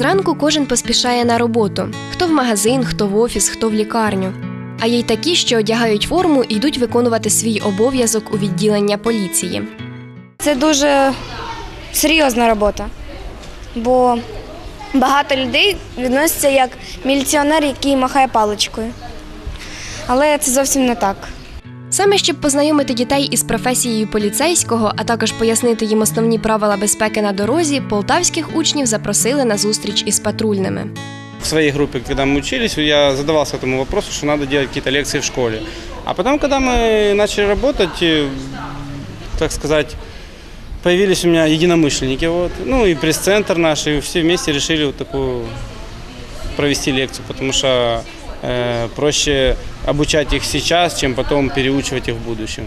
Зранку кожен поспішає на роботу: хто в магазин, хто в офіс, хто в лікарню. А є й такі, що одягають форму і йдуть виконувати свій обов'язок у відділення поліції. Це дуже серйозна робота, бо багато людей відносяться як міліціонер, який махає паличкою. Але це зовсім не так. Саме щоб познайомити дітей із професією поліцейського, а також пояснити їм основні правила безпеки на дорозі, полтавських учнів запросили на зустріч із патрульними. В своей группе, когда мы учились, я задавался этому вопросу, что надо делать какие-то лекции в школе. А потом, когда мы начали работать, э, так сказать, появились у меня единомышленники, вот, ну и пресс-центр наш, и все вместе решили вот такую провести лекцию, потому что э, проще обучать их сейчас, чем потом переучивать их в будущем.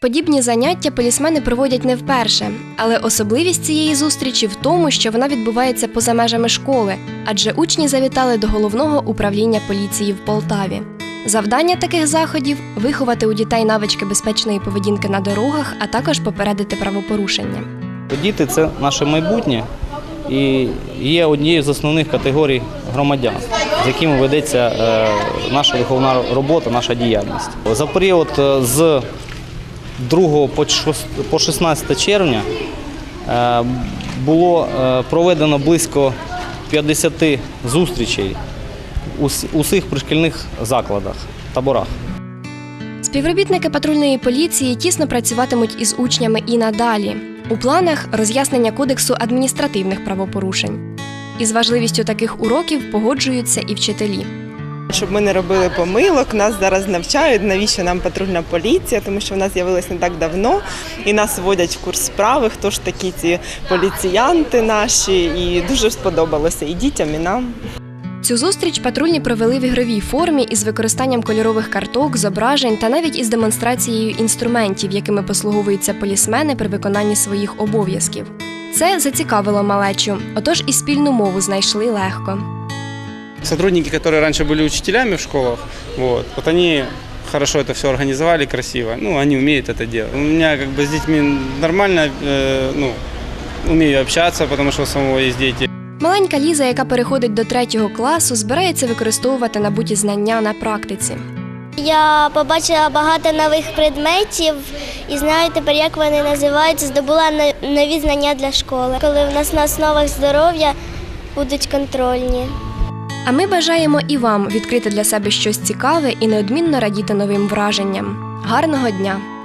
Подібні заняття полісмени проводять не вперше, але особливість цієї зустрічі в тому, що вона відбувається поза межами школи, адже учні завітали до головного управління поліції в Полтаві. Завдання таких заходів виховати у дітей навички безпечної поведінки на дорогах, а також попередити правопорушення. Діти це наше майбутнє і є однією з основних категорій громадян, з якими ведеться е, наша виховна робота, наша діяльність. За період е, з 2 по 16 червня е, було проведено близько 50 зустрічей у усіх пришкільних закладах, таборах. Співробітники патрульної поліції тісно працюватимуть із учнями і надалі. У планах роз'яснення кодексу адміністративних правопорушень. Із важливістю таких уроків погоджуються і вчителі. Щоб ми не робили помилок, нас зараз навчають, навіщо нам патрульна поліція, тому що вона з'явилась не так давно, і нас вводять в курс справи, хто ж такі ці поліціянти наші, і дуже сподобалося і дітям, і нам. Цю зустріч патрульні провели в ігровій формі із використанням кольорових карток, зображень та навіть із демонстрацією інструментів, якими послуговуються полісмени при виконанні своїх обов'язків. Це зацікавило малечу, отож і спільну мову знайшли легко. Сотрудники, которые раньше были учителями в школах, вот, вот они хорошо это все организовали, красиво. Ну, они умеют это делать. У меня как бы с детьми нормально, э, ну, умею общаться, потому что у самого есть дети. Маленька Ліза, яка переходить до третього класу, збирається використовувати набуті знання на практиці. Я побачила багато нових предметів і знаю тепер, як вони називаються. Здобула нові знання для школи. Коли в нас на основах здоров'я будуть контрольні. А ми бажаємо і вам відкрити для себе щось цікаве і неодмінно радіти новим враженням. Гарного дня!